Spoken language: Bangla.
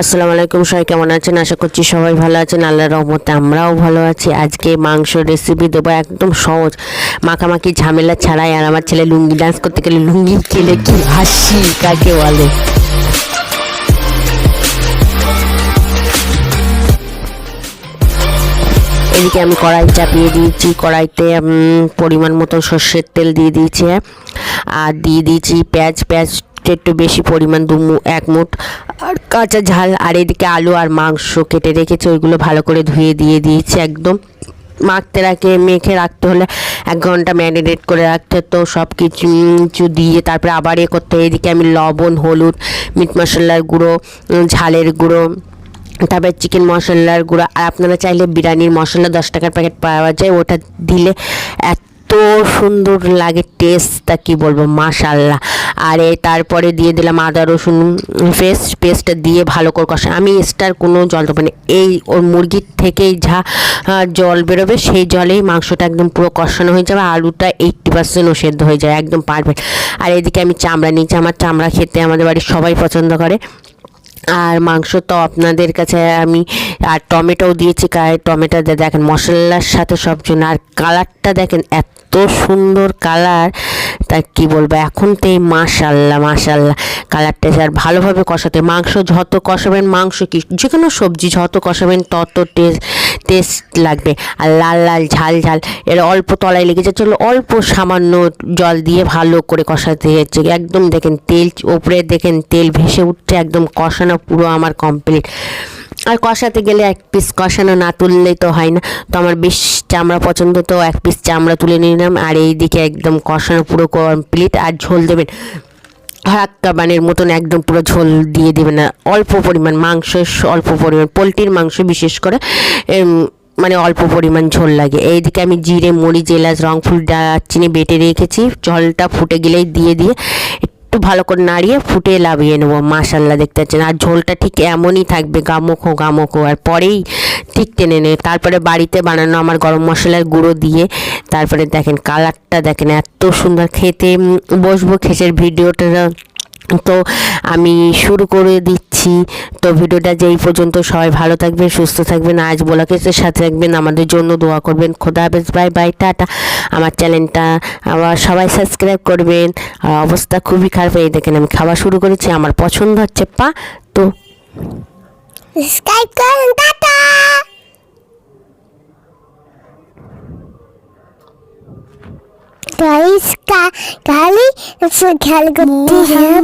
আসসালামু আলাইকুম, সবাই কেমন আছেন? আশা করছি সবাই ভালো আছেন। আল্লাহর রহমতে আমরাও ভালো আছি। আজকে মাংস রেসিপি দেবো একদম সহজ। মাখামাখি ঝামেলা ছাড়াই আর আমার ছেলে লুঙ্গি ডান্স করতে গেলে লুঙ্গি খেলে কি হাসি কাকে বলে? এদিকে আমি কড়াই চাপিয়ে দিয়েছি। কড়াইতে পরিমাণ মতো সর্ষের তেল দিয়ে দিয়েছি হ্যাঁ। আর দিয়ে দিয়েছি পেঁয়াজ। পেঁয়াজ একটু বেশি পরিমাণ দু এক মুঠ। আর কাঁচা ঝাল, আর এদিকে আলু আর মাংস কেটে রেখেছি, ওইগুলো ভালো করে ধুয়ে দিয়ে দিয়েছি একদম। মাখতে রাখে, মেখে রাখতে হলে এক ঘণ্টা ম্যারিনেট করে রাখতে তো সব কিছু দিয়ে তারপরে আবার এ করতে। এদিকে আমি লবণ, হলুদ, মিট মশলার গুঁড়ো ঝালের গুঁড়ো, তারপরে চিকেন মশলার গুঁড়ো। আর আপনারা চাইলে বিরিয়ানির মশলা দশ টাকার প্যাকেট পাওয়া যায়, ওটা দিলে এত সুন্দর লাগে টেস্টটা কি বলব মাশাল্লাহ আর তারপরে দিয়ে দিলাম আদা, রসুন পেস্ট পেস্টটা দিয়ে ভালো করে কষা। আমি এক্সট্রার কোনো জল দেবো না। এই ওর মুরগির থেকেই যা জল বেরোবে, সেই জলেই মাংসটা একদম পুরো কষানো হয়ে যাবে, আলুটা এইট্টি পার্সেন্টও সেদ্ধ হয়ে যায়, একদম পারফেক্ট আর এদিকে আমি চামড়া নিয়েছি। আমার চামড়া খেতে আমাদের বাড়ির সবাই পছন্দ করে। আর মাংস তো আপনাদের কাছে আমি, আর টমেটোও দিয়েছি কারণ টমেটো দেখেন মশলার সাথে সব জন্য, আর কালারটা দেখেন এত সুন্দর কালার তা কি বলব, এখন তো এই মাশাল্লাহ মাশাল্লাহ কালারটা আর ভালোভাবে কষাতে, মাংস যত কষাবেন, মাংস কি যে কোনো সবজি যত কষাবেন, তত টেস্ট টেস্ট লাগবে আর লাল লাল, ঝাল ঝাল, এর অল্প তলায় লেগে যাচ্ছে অল্প সামান্য জল দিয়ে ভালো করে কষাতে হচ্ছে। একদম দেখেন তেল, ওপরে দেখেন তেল ভেসে উঠছে, একদম কষানো পুরো আমার কমপ্লিট আর কষাতে গেলে এক পিস কষানো না তুললে তো হয় না। তো আমার বেশ চামড়া পছন্দ, তো এক পিস চামড়া তুলে নিলাম, আর এই দিকে একদম কষানো পুরো কমপ্লিট আর ঝোল দেবেন হাক্কা বানের মতন একদম পুরো ঝোল দিয়ে দেবেন না। অল্প পরিমাণ মাংস, অল্প পরিমাণ পোলট্রির মাংস বিশেষ করে মানে অল্প পরিমাণ ঝোল লাগে। এইদিকে আমি জিরে, মরিচ, এলাচ, রংফুল, দারচিনি বেটে রেখেছি। ঝোলটা ফুটে গেলেই দিয়ে দিয়ে একটু ভালো করে নাড়িয়ে ফুটে লাভিয়ে নেব। মাশাল্লাহ দেখতে পাচ্ছেন? আর ঝোলটা ঠিক এমনই থাকবে, গামোখো গামোখো। আর পরেই ঠিক টেনে নেয়। তারপরে বাড়িতে বানানো আমার গরম মশলার গুঁড়ো দিয়ে, তারপরে দেখেন কালারটা দেখেন এত সুন্দর। খেতে বসবো খেসের ভিডিওটা। তো আমি শুরু করে দিচ্ছি। তো ভিডিওটা যেই পর্যন্ত, সবাই ভালো থাকবেন, সুস্থ থাকবেন। আজ বলাকেসের সাথে থাকবেন। আমাদের জন্য দোয়া করবেন। খোদা হাফেজ, বাই বাই, টাটা। আমার চ্যানেলটা আবার সবাই সাবস্ক্রাইব করবেন। আর অবস্থা খুবই খারাপ। এই দেখেন আমি খাওয়া শুরু করেছি। আমার পছন্দ হচ্ছে পা তো সাবস্ক্রাইব করুন, টাটা। গাইস কা গালি খেয়াল করতে হ্যাঁ